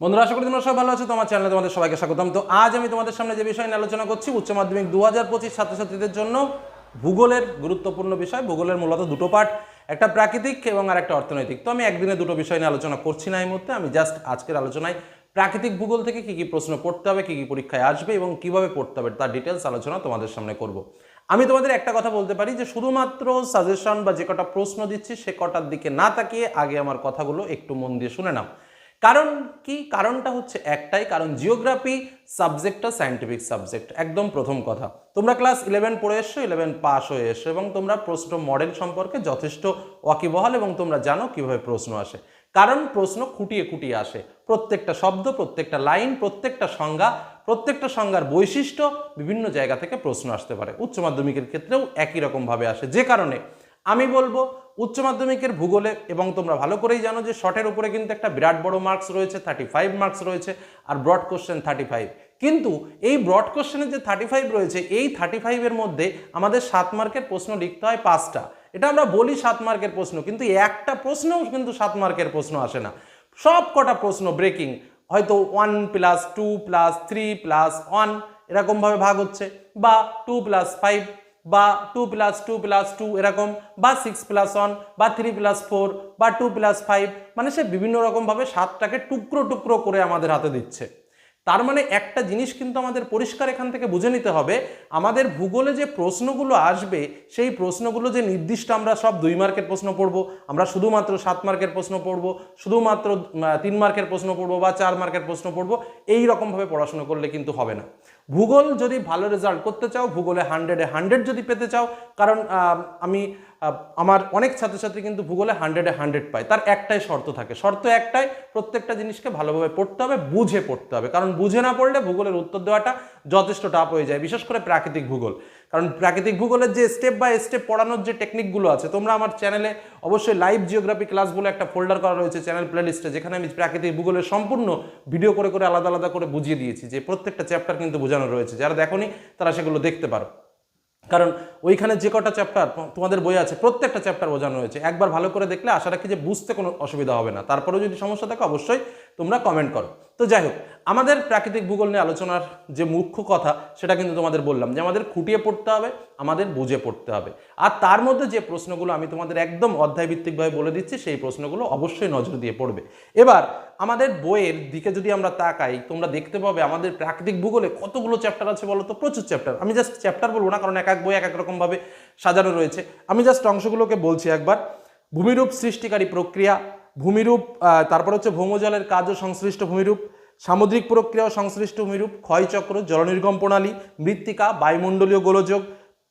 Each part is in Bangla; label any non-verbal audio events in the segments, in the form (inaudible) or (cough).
বন্ধুরা, আশা করি তোমরা সবাই ভালো আছো তোমার চ্যানেলে তোমাদের সবাইকে স্বাগতম। তো আজ আমি তোমাদের সামনে যে বিষয় নিয়ে আলোচনা করছি, উচ্চ মাধ্যমিক দু হাজার পঁচিশ ছাত্রছাত্রীদের জন্য ভূগোলের গুরুত্বপূর্ণ বিষয়। ভূগোলের মূলত দুটো পার্ট একটা প্রাকৃতিক এবং আর একটা অর্থনৈতিক। তো আমি একদিনে দুটো বিষয় নিয়ে আলোচনা করছি না এই মুহূর্তে, আমি জাস্ট আজকের আলোচনায় প্রাকৃতিক ভূগোল থেকে কী কী প্রশ্ন পড়তে হবে, কী কী পরীক্ষায় আসবে এবং কীভাবে পড়তে হবে, তার ডিটেলস আলোচনা তোমাদের সামনে করব। আমি তোমাদের একটা কথা বলতে পারি যে, শুধুমাত্র সাজেশন বা যে কটা প্রশ্ন দিচ্ছি, সে কটার দিকে না তাকিয়ে আগে আমার কথাগুলো একটু মন দিয়ে শুনে নাও। কারণ কি? কারণটা হচ্ছে একটাই, কারণ জিওগ্রাফি সাবজেক্টটা সায়েন্টিফিক সাবজেক্ট একদম প্রথম কথা। তোমরা ক্লাস ইলেভেন পড়ে এসছো ইলেভেন পাস হয়ে এসছো এবং তোমরা প্রশ্ন মডেল সম্পর্কে যথেষ্ট ওয়াকিবহাল এবং তোমরা জানো কীভাবে প্রশ্ন আসে। কারণ প্রশ্ন খুঁটিয়ে খুঁটিয়ে আসে। প্রত্যেকটা শব্দ, প্রত্যেকটা লাইন, প্রত্যেকটা সংজ্ঞা, প্রত্যেকটা সংজ্ঞার বৈশিষ্ট্য বিভিন্ন জায়গা থেকে প্রশ্ন আসতে পারে। উচ্চ মাধ্যমিকের ক্ষেত্রেও একই রকমভাবে আসে। যে কারণে আমি বলব উচ্চ মাধ্যমিকের ভূগোলে এবং তোমরা ভালো করেই জানো যে শর্টের উপরে কিন্তু একটা বিরাট বড় মার্কস রয়েছে থার্টি ফাইভ মার্কস রয়েছে আর ব্রড কোশ্চেন থার্টি ফাইভ কিন্তু এই ব্রড কোশ্চেনের যে থার্টি ফাইভ রয়েছে, এই থার্টি ফাইভের মধ্যে আমাদের সাত মার্কের প্রশ্ন লিখতে হয় পাঁচটা। এটা আমরা বলি সাত মার্কের প্রশ্ন, কিন্তু একটা প্রশ্নও কিন্তু সাত মার্কের প্রশ্ন আসে না। সব কটা প্রশ্ন ব্রেকিং হয়তো one plus two plus three plus one এরকমভাবে ভাগ হচ্ছে বা টু প্লাস ফাইভ বা two plus two plus two এরকম, বা সিক্স প্লাস ওয়ান বা থ্রি প্লাস ফোর বা টু প্লাস ফাইভ মানে সে বিভিন্ন রকমভাবে সাতটাকে টুকরো টুকরো করে আমাদের হাতে দিচ্ছে। তার মানে একটা জিনিস কিন্তু আমাদের পরিষ্কার এখান থেকে বুঝে নিতে হবে, আমাদের ভূগোলে যে প্রশ্নগুলো আসবে, সেই প্রশ্নগুলো যে নির্দিষ্ট আমরা সব দুই মার্কের প্রশ্ন পড়ব, আমরা শুধুমাত্র সাত মার্কের প্রশ্ন পড়ব, শুধুমাত্র তিন মার্কের প্রশ্ন পড়ব বা চার মার্কের প্রশ্ন পড়ব, এই রকমভাবে পড়াশোনা করলে কিন্তু হবে না। ভূগোল যদি ভালো রেজাল্ট করতে চাও ভূগোলে হান্ড্রেডে হান্ড্রেড যদি পেতে চাও কারণ আমি আমার অনেক ছাত্রছাত্রী কিন্তু ভূগোলে হান্ড্রেডে হান্ড্রেড পায়। তার একটাই শর্ত থাকে। শর্ত একটাই, প্রত্যেকটা জিনিসকে ভালোভাবে পড়তে হবে, বুঝে পড়তে হবে। কারণ বুঝে না পড়লে ভূগোলের উত্তর দেওয়াটা যথেষ্ট টাফ হয়ে যায়, বিশেষ করে প্রাকৃতিক ভূগোল। কারণ প্রাকৃতিক ভূগোলের যে স্টেপ বাই স্টেপ পড়ানোর যে টেকনিকগুলো আছে, তোমরা আমার চ্যানেলে অবশ্যই লাইভ জিওগ্রাফি ক্লাস বলে একটা ফোল্ডার করা রয়েছে চ্যানেল প্লেলিস্টে যেখানে আমি প্রাকৃতিক ভূগোলের সম্পূর্ণ ভিডিও করে করে, আলাদা আলাদা করে বুঝিয়ে দিয়েছি যে প্রত্যেকটা চ্যাপ্টার কিন্তু বোঝানো রয়েছে। যারা দেখোনি, তারা সেগুলো দেখতে পারো। কারণ ওইখানে যে কটা চ্যাপ্টার তোমাদের বই আছে, প্রত্যেকটা চ্যাপ্টার বোঝানো হয়েছে। একবার ভালো করে দেখলে আশা রাখি যে বুঝতে কোনো অসুবিধা হবে না। তারপরেও যদি সমস্যা থাকে, অবশ্যই তোমরা কমেন্ট করো। তো যাই হোক, আমাদের প্রাকৃতিক ভূগোল নিয়ে আলোচনার যে মুখ্য কথা, সেটা কিন্তু তোমাদের বললাম যে আমাদের খুঁটিয়ে পড়তে হবে, আমাদের বুঝে পড়তে হবে। আর তার মধ্যে যে প্রশ্নগুলো আমি তোমাদের একদম অধ্যায়ভিত্তিকভাবে বলে দিচ্ছি, সেই প্রশ্নগুলো অবশ্যই নজর দিয়ে পড়বে। এবার, আমাদের বইয়ের দিকে যদি আমরা তাকাই, তোমরা দেখতে পাবে আমাদের প্রাকৃতিক ভূগোলে কতগুলো চ্যাপ্টার আছে বলো তো প্রচুর চ্যাপ্টার আমি জাস্ট চ্যাপ্টার বলব না, কারণ এক এক বই এক এক রকমভাবে সাজানো রয়েছে। আমি জাস্ট অংশগুলোকে বলছি একবার। ভূমিরূপ সৃষ্টিকারী প্রক্রিয়া ভূমিরূপ তারপর হচ্ছে ভৌমজলের কাজ ও সংশ্লিষ্ট ভূমিরূপ, সামুদ্রিক প্রক্রিয়া ও সংশ্লিষ্ট ভূমিরূপ, ক্ষয়চক্র, জলনির্গম প্রণালী, মৃত্তিকা, বায়ুমণ্ডলীয় গোলযোগ,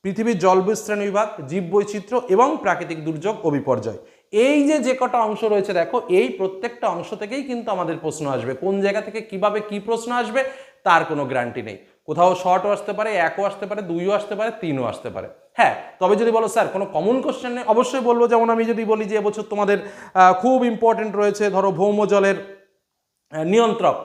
পৃথিবীর জল বিস্তারণ বিভাগ, জীব বৈচিত্র্য এবং প্রাকৃতিক দুর্যোগ ও বিপর্যয়। এই যে যে কটা অংশ রয়েছে, দেখো, এই প্রত্যেকটা অংশ থেকেই কিন্তু আমাদের প্রশ্ন আসবে। কোন জায়গা থেকে কীভাবে কি প্রশ্ন আসবে, তার কোনো গ্যারান্টি নেই। কোথাও শর্টও আসতে পারে, একও আসতে পারে, দুইও আসতে পারে, তিনও আসতে পারে। হ্যাঁ তবে যদি বলো, স্যার, কোনো কমন কোশ্চেন নেই? অবশ্যই বলব, যেমন আমি যদি বলি যে, এবছর তোমাদের খুব ইম্পর্টেন্ট রয়েছে, ধরো ভৌমজলের নিয়ন্ত্রক।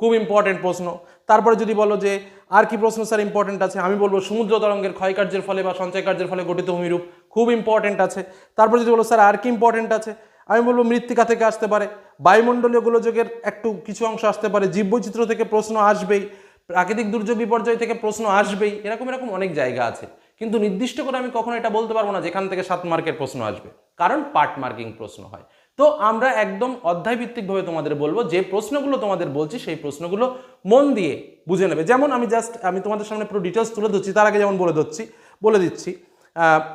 খুব ইম্পর্টেন্ট প্রশ্ন। তারপরে যদি বলো যে, আর কি প্রশ্ন, স্যার ইম্পর্টেন্ট আছে? আমি বলব, সমুদ্র তরঙ্গের ক্ষয়কার্যের ফলে বা সঞ্চয় কার্যের ফলে গঠিত ভূমিরূপ খুব ইম্পর্টেন্ট আছে। তারপর যদি বলো, স্যার, আর কি ইম্পর্টেন্ট আছে? আমি বলব, মৃত্তিকা থেকে আসতে পারে। বায়ুমণ্ডলীয় গোলযোগের একটু কিছু অংশ আসতে পারে। জীববৈচিত্র্য থেকে প্রশ্ন আসবেই। প্রাকৃতিক দুর্যোগ বিপর্যয় থেকে প্রশ্ন আসবেই, এরকম এরকম অনেক জায়গা আছে। কিন্তু নির্দিষ্ট করে আমি কখনো এটা বলতে পারব না, যেখান থেকে সাত মার্কের প্রশ্ন আসবে। কারণ পার্ট মার্কিং প্রশ্ন হয়। তো আমরা একদম অধ্যায়ভিত্তিকভাবে তোমাদের বলব, যে প্রশ্নগুলো তোমাদের বলছি, সেই প্রশ্নগুলো মন দিয়ে বুঝে নেবে। যেমন আমি জাস্ট আমি তোমাদের সামনে পুরো ডিটেলস তুলে ধরছি, তার আগে যেমন বলে ধরছি, বলে দিচ্ছি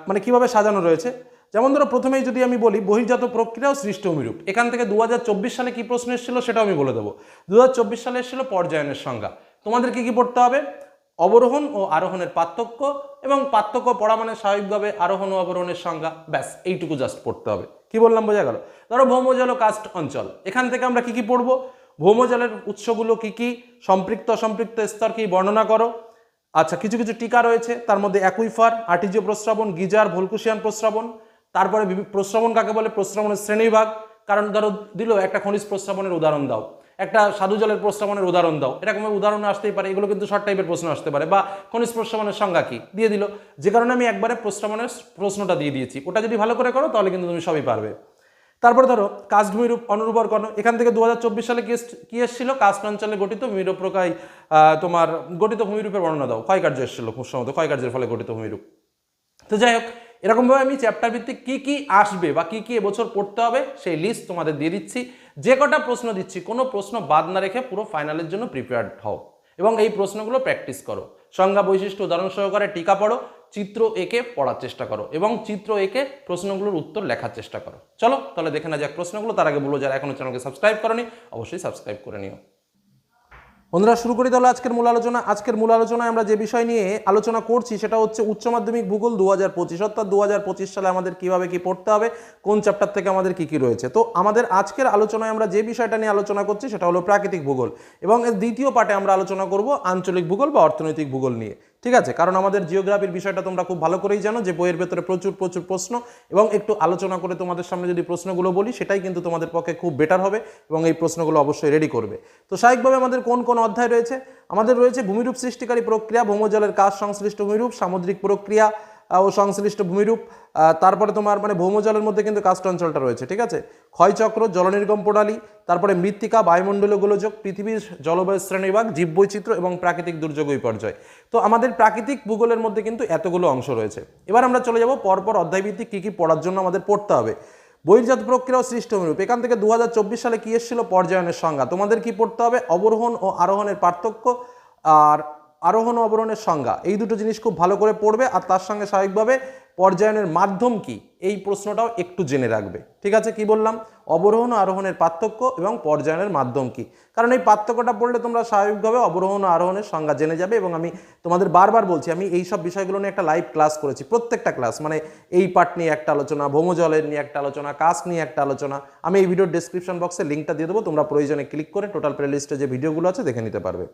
মানে কীভাবে সাজানো রয়েছে। যেমন ধরো প্রথমেই যদি আমি বলি, বহির্জাত প্রক্রিয়া ও সৃষ্ট অমিরূপ এখান থেকে দু হাজার চব্বিশ সালে কি প্রশ্ন এসেছিল সেটাও আমি বলে দেবো। দু হাজার চব্বিশ সালে এসেছিল পর্যায়নের সংজ্ঞা। তোমাদের কি কি পড়তে হবে? অবরোহণ ও আরোহণের পার্থক্য এবং পার্থক্য পড়া মানে স্বাভাবিকভাবে আরোহণ ও অবরোহণের সংজ্ঞা, ব্যাস, এইটুকু জাস্ট পড়তে হবে। কি বললাম, বোঝা গেল? ধরো ভৌমজল ও কাস্ট অঞ্চল, এখান থেকে আমরা কি কি পড়ব? ভৌমজলের উৎসগুলো কি কি? সম্পৃক্ত, অসম্পৃক্ত স্তর কি? বর্ণনা করো। আচ্ছা কিছু কিছু টিকা রয়েছে, তার মধ্যে অ্যাকুইফার, আর্টিজিও প্রস্রাবণ, গিজার, ভোলকুশিয়ান প্রস্রাবণ, তারপরে প্রস্রাবণ কাকে বলে? প্রস্রাবণের শ্রেণীভাগ কারণ ধরো, দিল, একটা খনিজ প্রস্রাবণের উদাহরণ দাও। একটা সাধু জলের প্রস্রাবণের উদাহরণ দাও। এরকম উদাহরণ আসতেই পারে এগুলো কিন্তু শর্ট টাইপের প্রশ্ন আসতে পারে। বা খনিজ প্রস্রাবণের সংজ্ঞা কি? দিয়ে দিল। যে কারণে আমি একবারে প্রস্রাবণের প্রশ্নটা দিয়ে দিয়েছি। ওটা যদি ভালো করে করো তাহলে কিন্তু তুমি সবই পারবে। তারপরে ধরো কাস্ট ভূমিরূপ অনুর্বর কর্ণ এখান থেকে দু হাজার চব্বিশ সালে কি এস- কি এসেছিল? কাস্ট অঞ্চলে গঠিত ভূমিরূপ প্রকায় আহ, তোমার গঠিত ভূমিরূপের বর্ণনা দাও। ক্ষয়কার্য এসেছিল খুব সম্ভবত ক্ষয়কার্যের ফলে গঠিত ভূমিরূপ। তো যাই হোক এরকমভাবে আমি চ্যাপ্টার ভিত্তিক কী কী আসবে বা কী কী এবছর পড়তে হবে সেই লিস্ট তোমাদের দিয়ে দিচ্ছি। যে কটা প্রশ্ন দিচ্ছি, কোনো প্রশ্ন বাদ না রেখে পুরো ফাইনালের জন্য প্রিপেয়ার্ড হও। এবং এই প্রশ্নগুলো প্র্যাকটিস করো। সংজ্ঞা বৈশিষ্ট্য উদাহরণ সহকারে টিকা পড়ো, চিত্র এঁকে পড়ার চেষ্টা করো এবং চিত্র এঁকে প্রশ্নগুলোর উত্তর লেখার চেষ্টা করো। চলো, তাহলে দেখে না যাক প্রশ্নগুলো। তার আগে বলো, যারা এখনও চ্যানেলকে সাবস্ক্রাইব করনি, অবশ্যই সাবস্ক্রাইব করে নিও। বন্ধুরা, শুরু করি তাহলে আজকের মূল আলোচনা। আজকের মূল আলোচনায় আমরা যে বিষয় নিয়ে আলোচনা করছি, সেটা হচ্ছে উচ্চ মাধ্যমিক ভূগোল দু হাজার পঁচিশ, অর্থাৎ দু হাজার পঁচিশ সালে আমাদের কীভাবে কী পড়তে হবে, কোন চ্যাপ্টার থেকে আমাদের কী কী রয়েছে। তো আমাদের আজকের আলোচনায় আমরা যে বিষয়টা নিয়ে আলোচনা করছি, সেটা হলো প্রাকৃতিক ভূগোল। এবং এর দ্বিতীয় পার্টে আমরা আলোচনা করব আঞ্চলিক ভূগোল বা অর্থনৈতিক ভূগোল নিয়ে। ঠিক আছে? কারণ আমাদের জিওগ্রাফির বিষয়টা তোমরা খুব ভালো করেই জানো যে বইয়ের ভেতরে প্রচুর প্রচুর প্রশ্ন এবং একটু আলোচনা করে তোমাদের সামনে যদি প্রশ্নগুলো বলি, সেটাই কিন্তু তোমাদের পক্ষে খুব বেটার হবে এবং এই প্রশ্নগুলো অবশ্যই রেডি করবে। তো স্বাভাবিকভাবে আমাদের কোন কোন অধ্যায় রয়েছে? আমাদের রয়েছে ভূমিরূপ সৃষ্টিকারী প্রক্রিয়া, ভৌমজলের কাজ সংশ্লিষ্ট ভূমিরূপ, সামুদ্রিক প্রক্রিয়া ও সংশ্লিষ্ট ভূমিরূপ তারপরে তোমার মানে ভৌমজলের মধ্যে কিন্তু কাস্ট অঞ্চলটা রয়েছে, ঠিক আছে? ক্ষয়চক্র, জলনির্গম প্রণালী, তারপরে মৃত্তিকা, বায়ুমণ্ডলীয় গোলযোগ, পৃথিবীর জলবায়ু শ্রেণীবিভাগ, জীববৈচিত্র্য এবং প্রাকৃতিক দুর্যোগ বিপর্যয় তো আমাদের প্রাকৃতিক ভূগোলের মধ্যে কিন্তু এতগুলো অংশ রয়েছে। এবার আমরা চলে যাব পরপর অধ্যায়ভিত্তিক কী কী পড়ার জন্য আমাদের পড়তে হবে। বহির্জাত প্রক্রিয়া ও সৃষ্ট ভূমিরূপ এখান থেকে দু হাজার চব্বিশ সালে কী এসেছিল? পর্যায়নের সংজ্ঞা। তোমাদের কি পড়তে হবে? অবরোহণ ও আরোহণের পার্থক্য, আর আরোহণ অবরণের সংজ্ঞা, এই দুটো জিনিস খুব ভালো করে পড়বে আর তার সঙ্গে স্বাভাবিকভাবে পর্যায়নের মাধ্যম কি? এই প্রশ্নটাও একটু জেনে রাখবে। ঠিক আছে? কি বললাম? অবরোহণ আরোহণের পার্থক্য এবং পর্যায়নের মাধ্যম কি? কারণ এই পার্থক্যটা পড়লে তোমরা স্বাভাবিকভাবে অবরোহণ আরোহণের সংজ্ঞা জেনে যাবে এবং আমি তোমাদের বারবার বলছি, আমি এই সব বিষয়গুলো নিয়ে একটা লাইভ ক্লাস করেছি, প্রত্যেকটা ক্লাস মানে এই পার্ট নিয়ে একটা আলোচনা, ভৌমজলের নিয়ে একটা আলোচনা কাস্ট নিয়ে একটা আলোচনা। আমি এই ভিডিওর ডেসক্রিপশন বক্সে লিঙ্কটা দিয়ে দেবো, তোমরা প্রয়োজনে ক্লিক করে টোটাল প্লেলিস্টে যে ভিডিওগুলো আছে দেখে নিতে পারবে।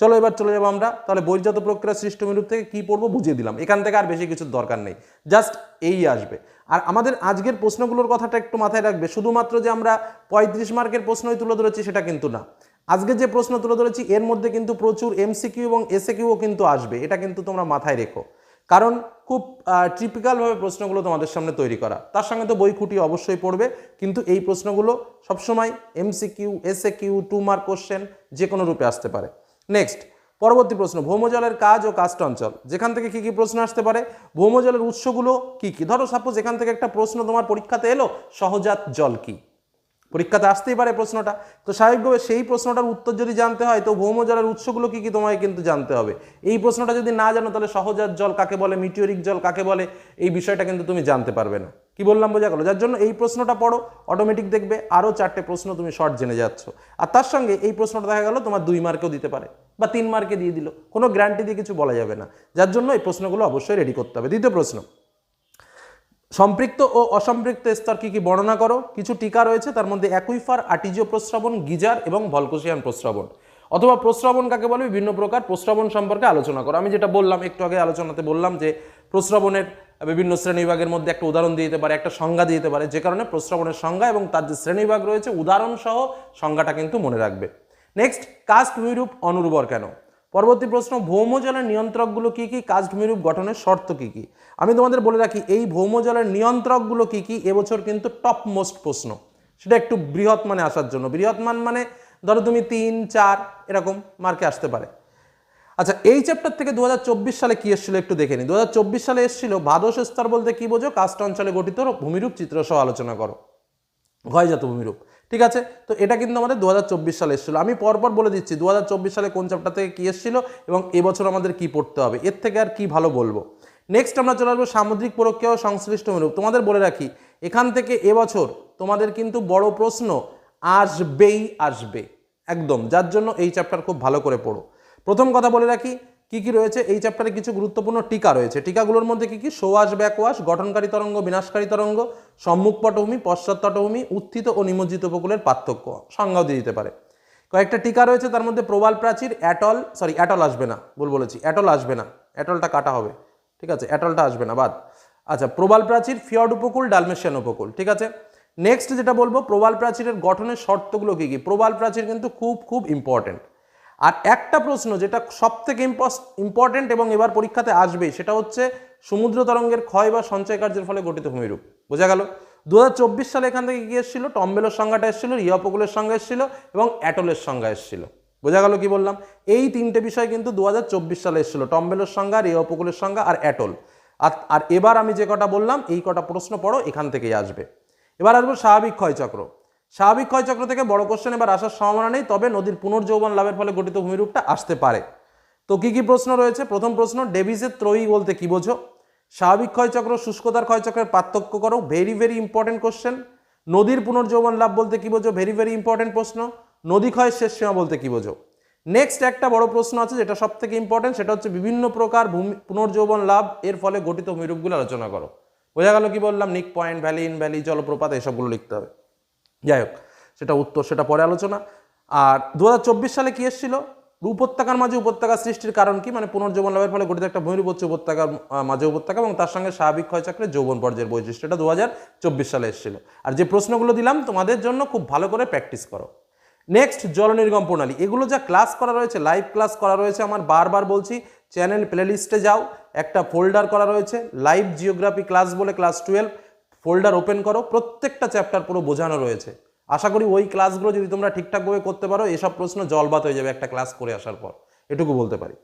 চলো এবার চলে যাব আমরা, তাহলে বহির্জাত প্রক্রিয়া সৃষ্টমিরূপ থেকে কি পড়ব বুঝিয়ে দিলাম, এখান থেকে আর বেশি কিছুর দরকার নেই। জাস্ট এই আসবে। আর আমাদের আজকের প্রশ্নগুলোর কথাটা একটু মাথায় রাখবে। শুধুমাত্র যে আমরা পঁয়ত্রিশ মার্কের প্রশ্নই তুলে ধরেছি সেটা কিন্তু না। আজকে যে প্রশ্ন তুলে ধরেছি, এর মধ্যে কিন্তু প্রচুর এমসিকিউ এবং এসএকিউও কিন্তু আসবে। এটা কিন্তু তোমরা মাথায় রেখো। কারণ খুব টিপিক্যালভাবে প্রশ্নগুলো তোমাদের সামনে তৈরি করা। তার সঙ্গে তো বই খুঁটি অবশ্যই পড়বে। কিন্তু এই প্রশ্নগুলো সবসময় MCQ SAQ two mark question যে কোনো রূপে আসতে পারে। নেক্সট পরবর্তী প্রশ্ন, ভৌমজলের কাজ ও কাস্ট অঞ্চল। যেখান থেকে কি কি প্রশ্ন আসতে পারে? ভৌমজলের উৎসগুলো কি কি? ধরো সাপোজ এখান থেকে একটা প্রশ্ন তোমার পরীক্ষাতে এলো, সহজাত জল কি? পরীক্ষাতে আসতেই পারে প্রশ্নটা। তো স্বাভাবিকভাবে সেই প্রশ্নটার উত্তর যদি জানতে হয়, তো ভৌমজলের উৎসগুলো কি কি তোমায় কিন্তু জানতে হবে। এই প্রশ্নটা যদি না জানো, তাহলে সহজাত জল কাকে বলে মিটিওরিক জল কাকে বলে, এই বিষয়টা কিন্তু তুমি জানতে পারবে না। কি বললাম, বোঝা গেল? যার জন্য এই প্রশ্নটা পড়ো অটোমেটিক দেখবে আরও চারটে প্রশ্ন তুমি শর্ট জেনে যাচ্ছ। আর তার সঙ্গে এই প্রশ্নটা দেখা গেল, তোমার দুই মার্কেও দিতে পারে। বা তিন মার্কে দিয়ে দিল। কোনো গ্যারান্টি দিয়ে কিছু বলা যাবে না। যার জন্য এই প্রশ্নগুলো অবশ্যই রেডি করতে হবে। দ্বিতীয় প্রশ্ন, সম্পৃক্ত ও অসম্পৃক্ত স্তর কি কি বর্ণনা করো? কিছু টিকা রয়েছে, তার মধ্যে অ্যাকুইফার আর্টিজিও প্রস্রাবণ, গিজার এবং ভলকোসিয়ান প্রস্রাবণ। অথবা প্রস্রাবণ কাকে বলে? বিভিন্ন প্রকার প্রস্রাবণ সম্পর্কে আলোচনা করো। আমি যেটা বললাম, একটু আগে আলোচনাতে বললাম যে প্রস্রাবণের বিভিন্ন শ্রেণীবিভাগের মধ্যে একটা উদাহরণ দিয়ে দিতে পারে, একটা সংজ্ঞা দিয়ে দিতে পারে, যে কারণে প্রস্রাবণের সংজ্ঞা এবং তার যে শ্রেণীবিভাগ রয়েছে, উদাহরণসহ সংজ্ঞাটা কিন্তু মনে রাখবে। নেক্সট কাস্ট ভূমিরূপ অনুর্বর কেন? পরবর্তী প্রশ্ন, ভৌমজলের নিয়ন্ত্রকগুলো কি কি? কাস্ট ভূমিরূপ গঠনের শর্ত কি কি? আমি তোমাদের বলে রাখি, এই ভৌমজলের নিয়ন্ত্রকগুলো কি কি? এবছর কিন্তু টপ মোস্ট প্রশ্ন। সেটা একটু বৃহৎ মানে আসার জন্য। বৃহৎ মান মানে ধরো তুমি তিন, চার, এরকম মার্কে আসতে পারে। আচ্ছা এই চ্যাপ্টার থেকে দু হাজার চব্বিশ সালে কি এসেছিল একটু দেখে নিই। দু সালে এসেছিল ভাদস স্তর বলতে কি বোঝো? কাস্ট অঞ্চলে গঠিত ভূমিরূপ চিত্র সহ আলোচনা করো। ক্ষয়জাত ভূমিরূপ। ঠিক আছে? তো এটা কিন্তু আমাদের দু হাজার চব্বিশ সালে এসেছিল। আমি পরপর বলে দিচ্ছি দু হাজার চব্বিশ সালে কোন চ্যাপ্টার থেকে কী এসেছিল এবং এবছর আমাদের কি পড়তে হবে? এর থেকে আর কি ভালো বলব? নেক্সট আমরা চলে আসব সামুদ্রিক প্রক্রিয়া ও সংশ্লিষ্ট ভূমিরূপ তোমাদের বলে রাখি, এখান থেকে এবছর তোমাদের কিন্তু বড় প্রশ্ন আসবেই আসবে। একদম, যার জন্য এই চ্যাপ্টার খুব ভালো করে পড়ো। প্রথম কথা বলে রাখি কি কি রয়েছে? এই চ্যাপ্টারে কিছু গুরুত্বপূর্ণ টিকা রয়েছে। টিকাগুলোর মধ্যে কি কি? সোয়াশ ব্যাকওয়াশ গঠনকারী তরঙ্গ, বিনাশকারী তরঙ্গ সম্মুখ পটভূমি পশ্চাৎ পটভূমি উত্থিত ও নিমজ্জিত উপকূলের পার্থক্য। সংজ্ঞাও দিয়ে দিতে পারে। কয়েকটা টিকা রয়েছে, তার মধ্যে প্রবাল প্রাচীর, অ্যাটল সরি অ্যাটল আসবে না, ভুল বলেছি, অ্যাটল আসবে না, অ্যাটলটা কাটা হবে, ঠিক আছে, অ্যাটলটা আসবে না, বাদ। আচ্ছা প্রবাল প্রাচীর, ফিয়র্ড উপকূল, ডালমেশিয়ান উপকূল, ঠিক আছে? নেক্সট যেটা বলব, প্রবাল প্রাচীরের গঠনের শর্তগুলো কী কী? প্রবাল প্রাচীর কিন্তু খুব খুব ইম্পর্টেন্ট আর একটা প্রশ্ন যেটা সব থেকে ইম্পর্টেন্ট এবং এবার পরীক্ষাতে আসবে, সেটা হচ্ছে সমুদ্র তরঙ্গের ক্ষয় বা সঞ্চয় কার্যের ফলে গঠিত ভূমিরূপ। বোঝা গেল? দু হাজার চব্বিশ সালে এখান থেকে কি এসেছিল? টম্বেলের সংজ্ঞাটা এসেছিল রিয়া উপকূলের সংজ্ঞা এসেছিল এবং অ্যাটলের সংজ্ঞা এসেছিল। বোঝা গেল কি বললাম? এই তিনটে বিষয় কিন্তু দু হাজার চব্বিশ সালে এসেছিল টম্বেলের সংজ্ঞা রিয়া উপকূলের সংজ্ঞা আর অ্যাটল। আর আর এবার আমি যে কটা বললাম, এই কটা প্রশ্ন পড়ো, এখান থেকেই আসবে। এবার আসব স্বাভাবিক ক্ষয়চক্র। স্বাভাবিক ক্ষয়চক্র থেকে বড় কোশ্চেন এবার আসার সম্ভাবনা নেই, তবে নদীর পুনর্যৌবন লাভের ফলে গঠিত ভূমিরূপটা আসতে পারে। তো কি কি প্রশ্ন রয়েছে? প্রথম প্রশ্ন, ডেভিসের ত্রয়ী বলতে কি বোঝো? স্বাভাবিক ক্ষয়চক্র শুষ্কতার ক্ষয়চক্রের পার্থক্য করো ভেরি ভেরি ইম্পর্টেন্ট কোশ্চেন নদীর পুনর্যৌবন লাভ বলতে কি বোঝো? ভেরি ভেরি ইম্পর্টেন্ট প্রশ্ন। নদী ক্ষয়ের শেষ সীমা বলতে কি বোঝো? নেক্সট একটা বড় প্রশ্ন আছে যেটা সব থেকে ইম্পর্টেন্ট সেটা হচ্ছে বিভিন্ন প্রকার ভূমি, পুনর্যৌবন লাভ এর ফলে গঠিত ভূমিরূপগুলো আলোচনা করো। বোঝা গেল কি বললাম? নিক পয়েন্ট ভ্যালি ইন ভ্যালি জলপ্রপাত এসবগুলো লিখতে হবে। যাই হোক, সেটা উত্তর, সেটা পরে আলোচনা। আর দু হাজার চব্বিশ সালে কি এসেছিল? উপত্যকার মাঝে উপত্যকা সৃষ্টির কারণ কি? মানে পুনর্জীবন লাভের ফলে গঠিত একটা ভূমিরূপ হচ্ছে উপত্যকার মাঝে উপত্যকা এবং তার সঙ্গে স্বাভাবিক ক্ষয়চক্রের যৌবন পর্যায়ের বৈশিষ্ট্য। এটা দু হাজার চব্বিশ সালে এসেছিল। আর যে প্রশ্নগুলো দিলাম, তোমাদের জন্য খুব ভালো করে প্র্যাকটিস করো। নেক্সট জল নির্গম প্রণালী। এগুলো যা ক্লাস করা রয়েছে, লাইভ ক্লাস করা রয়েছে, আমার বারবার বলছি, চ্যানেল প্লেলিস্টে যাও। একটা ফোল্ডার করা রয়েছে, লাইভ জিওগ্রাফি ক্লাস বলে ক্লাস টুয়েলভ। ফোল্ডার ওপেন করো, প্রত্যেকটা চ্যাপ্টার পুরো বোঝানো রয়েছে। আশা করি ওই ক্লাসগুলো যদি তোমরা ঠিকঠাকভাবে করতে পারো, এসব প্রশ্ন জলবাত হয়ে যাবে একটা ক্লাস করে আসার পর। এটুকু বলতে পারি।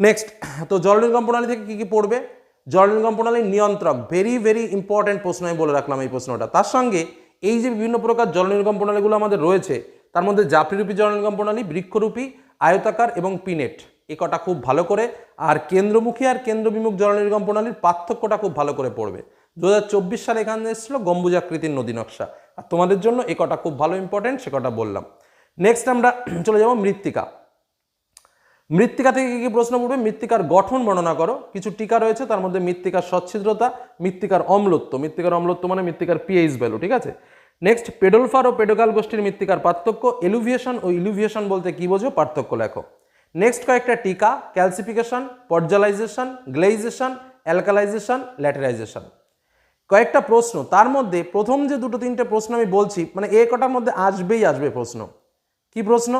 নেক্সট তো জল নির্গম প্রণালী থেকে কী কী পড়বে? জল নির্গম প্রণালীর নিয়ন্ত্রক ভেরি ভেরি ইম্পর্ট্যান্ট প্রশ্ন আমি বলে রাখলাম এই প্রশ্নটা। তার সঙ্গে এই যে বিভিন্ন প্রকার জল নির্গম প্রণালীগুলো আমাদের রয়েছে, তার মধ্যে জাপরিরূপী জল নির্গম প্রণালী, বৃক্ষরূপী, আয়তাকার এবং পিনেট। এ কটা খুব ভালো করে, আর কেন্দ্রমুখী আর কেন্দ্রবিমুখ জল নির্গম প্রণালীর পার্থক্যটা খুব ভালো করে পড়বে। দু হাজার চব্বিশ সালে এখানে এসেছিল গম্বুজাকৃতির নদী নকশা। আর তোমাদের জন্য এ কটা খুব ভালো ইম্পর্টেন্ট সে কটা বললাম। নেক্সট আমরা (clears throat) চলে যাব মৃত্তিকা। মৃত্তিকা থেকে কি কি প্রশ্ন পড়বে মৃত্তিকার গঠন বর্ণনা করো। কিছু টিকা রয়েছে, তার মধ্যে মৃত্তিকার সচ্ছিদ্রতা, মৃত্তিকার অম্লত্ব। মৃত্তিকার অম্লত্ব মানে মৃত্তিকার পিএইচ ভ্যালু ঠিক আছে? নেক্সট পেডোলফার ও পেডোকাল গোষ্ঠীর মৃত্তিকার পার্থক্য। এলুভিয়েশন ও ইলুভিয়েশন বলতে কি বোঝো? পার্থক্য লেখো। নেক্সট কয়েকটা টিকা। ক্যালসিফিকেশন পর্জালাইজেশন গ্লেইজেশন অ্যালকালাইজেশন ল্যাটেরাইজেশন কয়েকটা প্রশ্ন। তার মধ্যে প্রথম যে দুটো তিনটে প্রশ্ন আমি বলছি মানে এ কটার মধ্যে আসবেই আসবে প্রশ্ন। কি প্রশ্ন?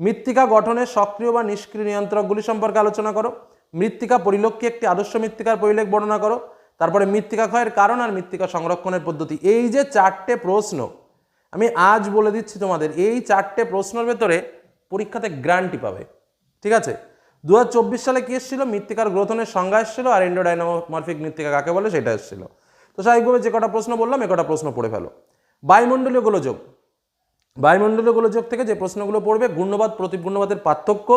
মৃত্তিকা গঠনের সক্রিয় বা নিষ্ক্রিয় নিয়ন্ত্রকগুলি সম্পর্কে আলোচনা করো। মৃত্তিকা পরিলক্ষী একটি আদর্শ মৃত্তিকার পরিলেখ বর্ণনা করো। তারপরে মৃত্তিকা ক্ষয়ের কারণ আর মৃত্তিকা সংরক্ষণের পদ্ধতি। এই যে চারটে প্রশ্ন, আমি আজ বলে দিচ্ছি তোমাদের, এই চারটে প্রশ্নের ভেতরে পরীক্ষাতে গ্রান্টি পাবে। ঠিক আছে? দু হাজার চব্বিশ সালে কি এসেছিল? মৃত্তিকার গ্রথনের সংজ্ঞা এসেছিল আর এন্ডোডাইনামরফিক মৃত্তিকা কাকে বলে? সেটা এসেছিল। তো স্বাভাবিকভাবে যে কটা প্রশ্ন বললাম, এ কটা প্রশ্ন পড়ে ফেলো। বায়ুমণ্ডলীয় গোলযোগ। বায়ুমণ্ডলীয় গোলযোগ থেকে যে প্রশ্নগুলো পড়বে ঘূর্ণবাদ প্রতিঘূর্ণবাদের পার্থক্য,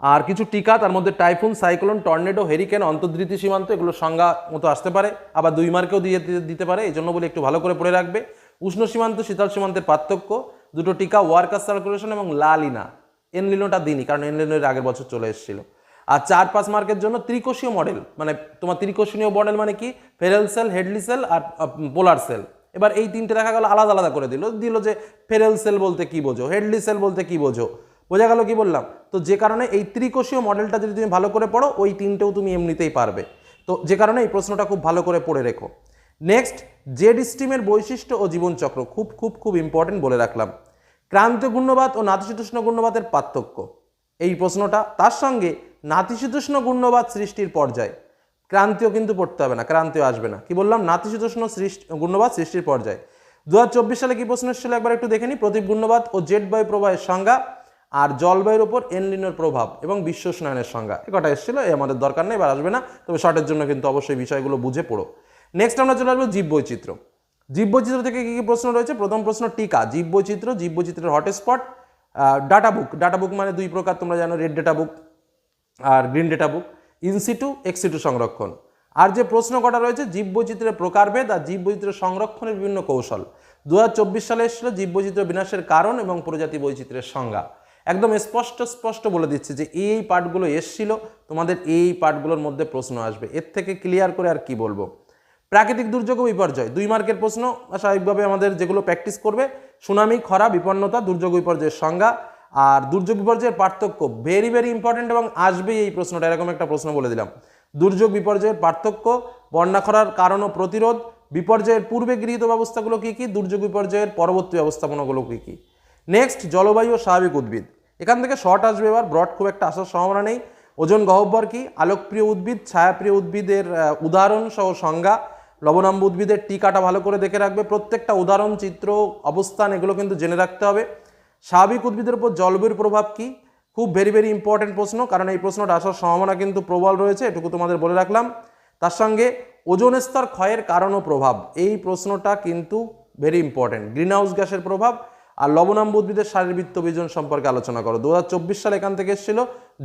আর কিছু টিকা, তার মধ্যে টাইফুন, সাইক্লোন, টর্নেডো, হেরিকেন অন্তর্ধৃতি সীমান্ত, এগুলো সংজ্ঞা মতো আসতে পারে, আবার দুই মার্কেও দিয়ে দিতে পারে এই জন্য বলে একটু ভালো করে পড়ে রাখবে। উষ্ণ সীমান্ত, শীতল সীমান্তের পার্থক্য, দুটো টিকা, ওয়ার্কার সার্কুলেশন এবং লালিনা এনলিনোটা দিনই কারণ এনলিনোর আগের বছর চলে এসেছিল। আর চার পাঁচ মার্কের জন্য ত্রিকোষীয় মডেল মানে তোমার ত্রিকোষণীয় মডেল মানে কি? ফেরেল সেল, হেডলি সেল আর পোলার সেল। এবার এই তিনটে দেখা গেল আলাদা আলাদা করে দিল। দিল যে ফেরেল সেল বলতে কি বোঝো, হেডলি সেল বলতে কি বোঝো। বোঝা গেল কি বললাম? তো যে কারণে এই ত্রিকোষীয় মডেলটা যদি তুমি ভালো করে পড়ো, ওই তিনটেও তুমি এমনিতেই পারবে। তো যে কারণে এই প্রশ্নটা খুব ভালো করে পড়ে রেখো। নেক্সট জেড স্টিমের বৈশিষ্ট্য ও জীবনচক্র খুব খুব খুব ইম্পর্টেন্ট বলে রাখলাম। ক্রান্ত ঘূর্ণবাদ ও নাতিশীতোষ্ণ ঘূর্ণবাদের পার্থক্য। এই প্রশ্নটা তার সঙ্গে নাতিশীতোষ্ণ ঘূর্ণবাদ সৃষ্টির পর্যায়। ক্রান্তীয় কিন্তু পড়তে হবে না, ক্রান্তীয় আসবে না। কি বললাম? নাতিশীতোষ্ণ সৃষ্টি ঘূর্ণবাদ সৃষ্টির পর্যায়। দু হাজার চব্বিশ সালে কি প্রশ্ন এসেছিল? একবার একটু দেখে নিই প্রতীপ ঘূর্ণবাদ ও জেট বায়ু প্রবাহের সংজ্ঞা আর জলবায়ুর ওপর এনলিনোর প্রভাব এবং বিশ্ব উষ্ণায়নের সংজ্ঞা। এ কটা এসেছিল এই আমাদের দরকার নেই, এবার আসবে না। তবে শর্টের জন্য কিন্তু অবশ্যই বিষয়গুলো বুঝে পড়ো। নেক্সট আমরা চলে আসব জীব বৈচিত্র্য জীব বৈচিত্র্য থেকে কী কী প্রশ্ন রয়েছে? প্রথম প্রশ্ন, টিকা। জীব বৈচিত্র্য জীব বৈচিত্র্যের hotspot data book data book মানে দুই প্রকার, তোমরা জানো red data book R green data book in situ ex situ সংরক্ষণ। আর যে প্রশ্ন কটা রয়েছে, জীববৈচিত্র্যের প্রকারভেদ আর জীববৈচিত্র্য সংরক্ষণের বিভিন্ন কৌশল। দু হাজার চব্বিশ সালে এসেছিল জীববৈচিত্র্য বিনাশের কারণ এবং প্রজাতি বৈচিত্র্যের সংজ্ঞা। একদম স্পষ্ট স্পষ্ট বলে দিচ্ছে যে এই পার্টগুলো এসছিল, তোমাদের এই পার্টগুলোর মধ্যে প্রশ্ন আসবে। এর থেকে ক্লিয়ার করে আর কি বলব? প্রাকৃতিক দুর্যোগ ও বিপর্যয়, দুই মার্কের প্রশ্ন। স্বাভাবিকভাবে আমাদের যেগুলো প্র্যাকটিস করবে, সুনামি, খরা, বিপন্নতা, দুর্যোগ বিপর্যয়ের সংজ্ঞা। আর দুর্যোগ বিপর্যয়ের পার্থক্য ভেরি ভেরি ইম্পর্টেন্ট এবং আসবেই এই প্রশ্নটা, এরকম একটা প্রশ্ন বলে দিলাম। দুর্যোগ বিপর্যয়ের পার্থক্য, বন্যা খরার কারণ ও প্রতিরোধ, বিপর্যয়ের পূর্বে গৃহীত ব্যবস্থাগুলো কী কী, দুর্যোগ বিপর্যয়ের পরবর্তী ব্যবস্থাপনাগুলো কী কী। নেক্সট জলবায়ু ও স্বাভাবিক উদ্ভিদ। এখান থেকে শর্ট আসবে এবার ব্রড খুব একটা আসার সম্ভাবনা নেই। ওজন গহ্বর কি? আলোকপ্রিয় উদ্ভিদ, ছায়াপ্রিয় উদ্ভিদের উদাহরণ সহ সংজ্ঞা। লবণাম্ব উদ্ভিদের টিকাটা ভালো করে দেখে রাখবে। প্রত্যেকটা উদাহরণ, চিত্র, অবস্থান, এগুলো কিন্তু জেনে রাখতে হবে। স্বাভাবিক উদ্ভিদের উপর জলবায়ুর প্রভাব কি? খুব ভেরি ভেরি ইম্পর্টেন্ট প্রশ্ন, কারণ এই প্রশ্নটা আসার সম্ভাবনা কিন্তু প্রবল রয়েছে, এটুকু তোমাদের বলে রাখলাম। তার সঙ্গে ওজন স্তর ক্ষয়ের কারণ ও প্রভাব, এই প্রশ্নটা কিন্তু ভেরি ইম্পর্টেন্ট গ্রিন হাউস গ্যাসের প্রভাব আর লবণাম্ব উদ্ভিদের শারীরবৃত্ত বীজন সম্পর্কে আলোচনা করো। দু হাজার চব্বিশ সালে এখান থেকে এসেছিল,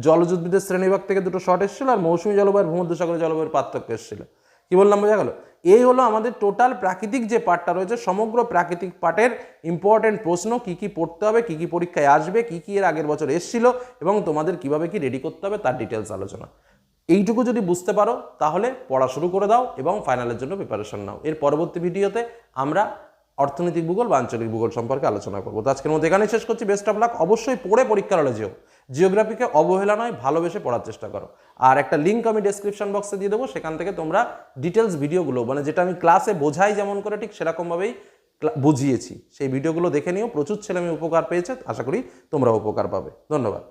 জলজ উদ্ভিদের শ্রেণীবিভাগ থেকে দুটো শর্ট এসেছিল আর মৌসুমী জলবায়ুর ভূমধ্যসাগরের জলবায়ুর পার্থক্য এসেছিল। কি বললাম, বোঝা গেল? এই হলো আমাদের টোটাল প্রাকৃতিক যে পার্টটা রয়েছে, সমগ্র প্রাকৃতিক পার্টের ইম্পর্টেন্ট প্রশ্ন, কি কি পড়তে হবে, কি কি পরীক্ষায় আসবে, কি কি এর আগের বছর এসেছিল এবং তোমাদের কীভাবে কি রেডি করতে হবে তার ডিটেলস আলোচনা। এইটুকু যদি বুঝতে পারো, তাহলে পড়া শুরু করে দাও এবং ফাইনালের জন্য প্রিপারেশন নাও। এর পরবর্তী ভিডিওতে আমরা অর্থনৈতিক ভূগোল বা আঞ্চলিক ভূগোল সম্পর্কে আলোচনা করব। তো আজকের মধ্যে এখানেই শেষ করছি। বেস্ট অফ লাক অবশ্যই পড়ে পরীক্ষার হলে যেও। জিওগ্রাফিকে অবহেলা নয়, ভালোবেসে পড়ার চেষ্টা করো। আর একটা লিঙ্ক আমি ডেসক্রিপশন বক্সে দিয়ে দেবো। সেখান থেকে তোমরা ডিটেলস ভিডিওগুলো মানে যেটা আমি ক্লাসে বোঝাই যেমন করে, ঠিক সেরকমভাবেই বুঝিয়েছি। সেই ভিডিওগুলো দেখে নিও। প্রচুর ছেলে আমি উপকার পেয়েছে। আশা করি তোমরা উপকার পাবে। ধন্যবাদ।